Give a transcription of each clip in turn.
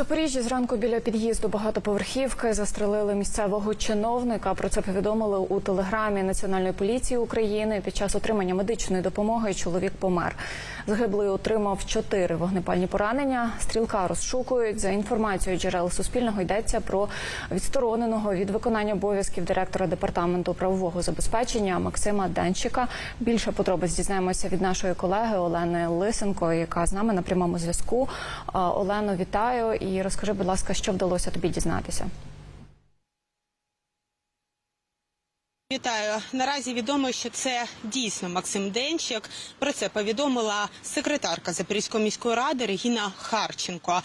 Запоріжжі зранку біля під'їзду багатоповерхівки застрелили місцевого чиновника. Про це повідомили у телеграмі Національної поліції України. Під час отримання медичної допомоги чоловік помер. Загиблий отримав чотири вогнепальні поранення. Стрілка розшукують за інформацією джерел Суспільного. Йдеться про відстороненого від виконання обов'язків директора департаменту правового забезпечення Максима Денчика. Більше подробиць дізнаємося від нашої колеги Олени Лисенко, яка з нами на прямому зв'язку. Олено, вітаю і розкажи, будь ласка, що вдалося тобі дізнатися. Вітаю. Наразі відомо, що це дійсно Максим Денчик. Про це повідомила секретарка Запорізької міської ради Регіна Харченко.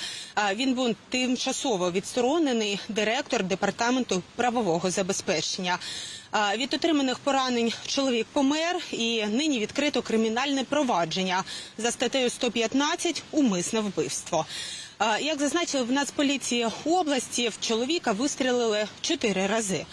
Він був тимчасово відсторонений директор департаменту правового забезпечення. Від отриманих поранень чоловік помер і нині відкрито кримінальне провадження за статтею 115 «Умисне вбивство». Як зазначили в Нацполіції області, в чоловіка вистрілили чотири рази.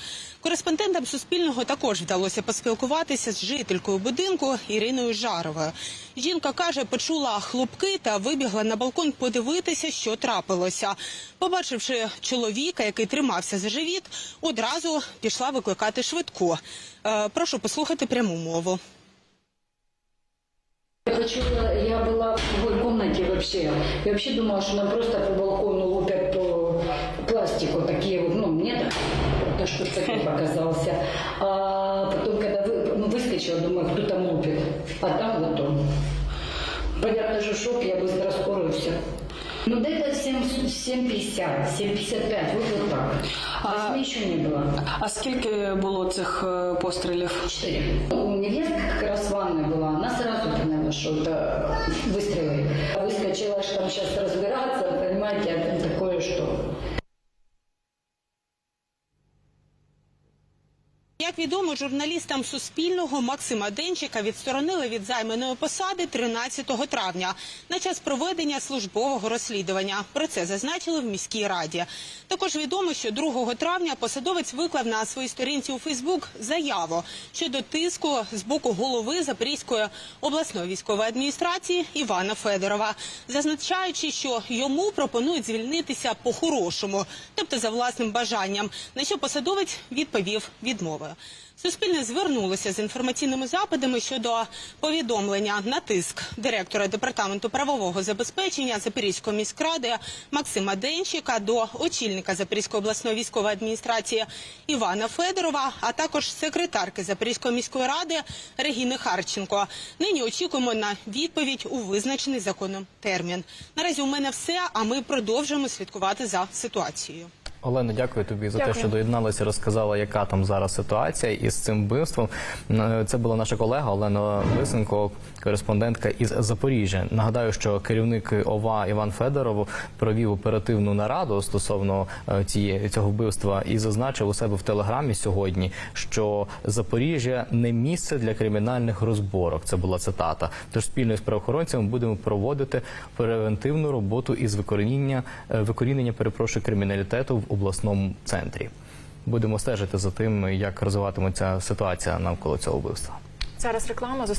Кореспондентам Суспільного також вдалося поспілкуватися з жителькою будинку Іриною Жаровою. Жінка каже, почула хлопки та вибігла на балкон подивитися, що трапилося. Побачивши чоловіка, який тримався за живіт, одразу пішла викликати швидку. Е, прошу послухати пряму мову. Я почула, я была в другой комнате вообще. Я вообще думала, что нам просто по балкону лупят по пластику такие вот, ну, мне так это что такое показался. А потом, когда вы, ну, выскочила, думаю, кто там лупит. А там вот он. Понятно же шок, я быстро скорую все. Ну, где-то 7, 7,50, 7,55, вот, вот так. Восьми еще не было. А скільки було цих е, пострілів? Четыре. У невестки как раз ванная была, она сразу поняла, что это выстрелы. Выскочила, что там сейчас разбираться, понимаете, а там такое что. Як відомо, журналістам Суспільного Максима Денчика відсторонили від займаної посади 13 травня на час проведення службового розслідування. Про це зазначили в міській раді. Також відомо, що 2 травня посадовець виклав на своїй сторінці у Фейсбук заяву щодо тиску з боку голови Запорізької обласної військової адміністрації Івана Федорова, зазначаючи, що йому пропонують звільнитися по-хорошому, тобто за власним бажанням. На що посадовець відповів відмовою. Суспільне звернулося з інформаційними запитами щодо повідомлення на тиск директора департаменту правового забезпечення Запорізької міськради Максима Денчика до очільника Запорізької обласної військової адміністрації Івана Федорова, а також секретарки Запорізької міської ради Регіни Харченко. Нині очікуємо на відповідь у визначений законом термін. Наразі у мене все. А ми продовжуємо слідкувати за ситуацією. Олено, дякую тобі за те, що доєдналася, розказала, яка там зараз ситуація із цим вбивством. Е, Це була наша колега Олена Лисенко, кореспондентка із Запоріжжя. Нагадаю, що керівник ОВА Іван Федоров провів оперативну нараду стосовно е, цієї цього вбивства і зазначив у себе в телеграмі сьогодні, що Запоріжжя не місце для кримінальних розборок. Це була цитата. Тож спільно з правоохоронцями будемо проводити превентивну роботу із викорінення е, викорінення перепрошую криміналітету в обласному центрі. Будемо стежити за тим, як розвиватиметься ситуація навколо цього вбивства. Зараз реклама. Зустрі-